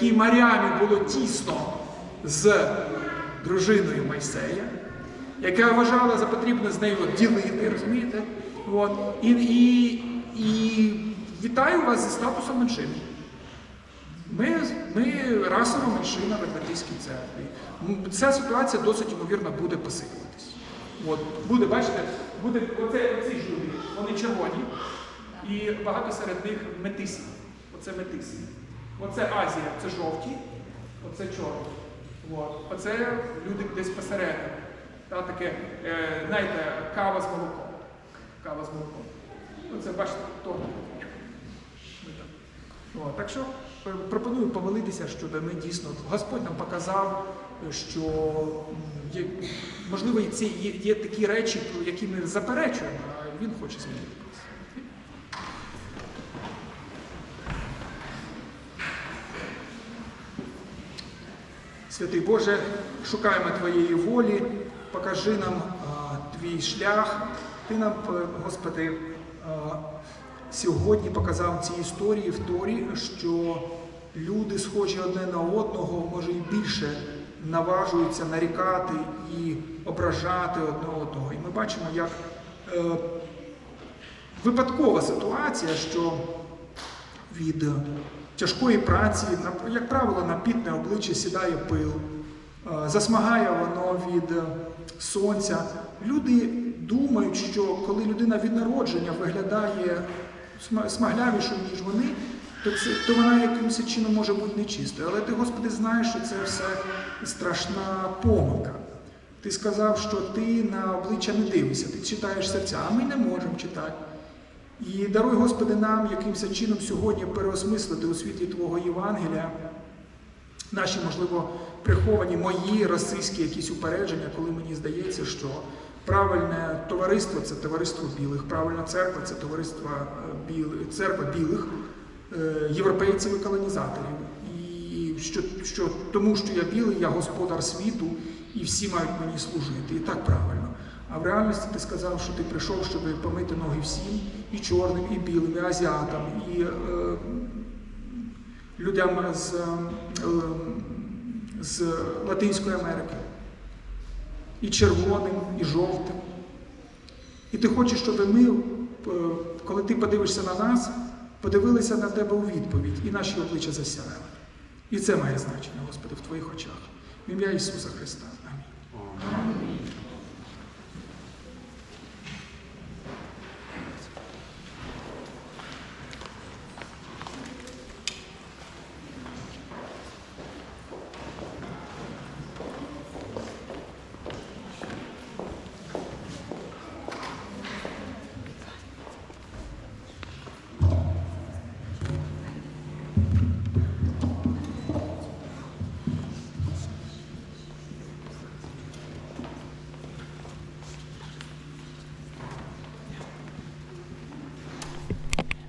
якій Маріамі було тісно з дружиною Майсея, яка вважала за потрібне з нею ділити, розумієте? От. І, і, і вітаю вас зі статусом меншини. Ми, ми расова меншина в Адвентистській церкві. Ця ситуація досить ймовірно буде посилюватись. От, буде, бачите, буде оце, оці ж люди, вони червоні, і багато серед них метисі. Оце метиси. Оце Азія, це жовті, оце чорні. Оце люди десь посередині. Та, таке, е, знаєте, кава з молоком. Кава з молоком. Оце бачите, то. О, так що е, пропоную помолитися, щоб ми дійсно Господь нам показав, що можливо, є, такі речі, які ми заперечуємо, а Він хоче змінити. Святий Боже, шукаємо Твоєї волі, покажи нам а, твій шлях. Ти нам, е, Господи, а, сьогодні показав ці історії в Торі, що люди, схожі одне на одного, може і більше наважуються нарікати і ображати одне одного. І ми бачимо, як е, випадкова ситуація, що від тяжкої праці, як правило, на пітне обличчя сідає пил, е, засмагає воно від е, сонця. Люди думають, що коли людина від народження виглядає смаглявішою, ніж вони, то, це, то вона якимось чином може бути нечистою. Але ти, Господи, знаєш, що це все страшна помилка. Ти сказав, що ти на обличчя не дивишся, ти читаєш серця, а ми не можемо читати. І даруй, Господи, нам якимось чином сьогодні переосмислити у світлі Твого Євангелія наші, можливо, приховані мої расистські якісь упередження, коли мені здається, що правильне товариство це товариство білих, правильна церква це товариство е, білих, церква білих, е, європейців і колонізаторів. І що, що тому, що я білий, я господар світу, і всі мають мені служити. І так правильно. А в реальності ти сказав, що ти прийшов, щоб помити ноги всім, і чорним, і білим, і азіатам, і е, людям з, е, з Латинської Америки, і червоним, і жовтим. І ти хочеш, щоб ми, е, коли ти подивишся на нас, подивилися на тебе у відповідь, і наші обличчя засяяли. І це має значення, Господи, в Твоїх очах. В ім'я Ісуса Христа. Амінь.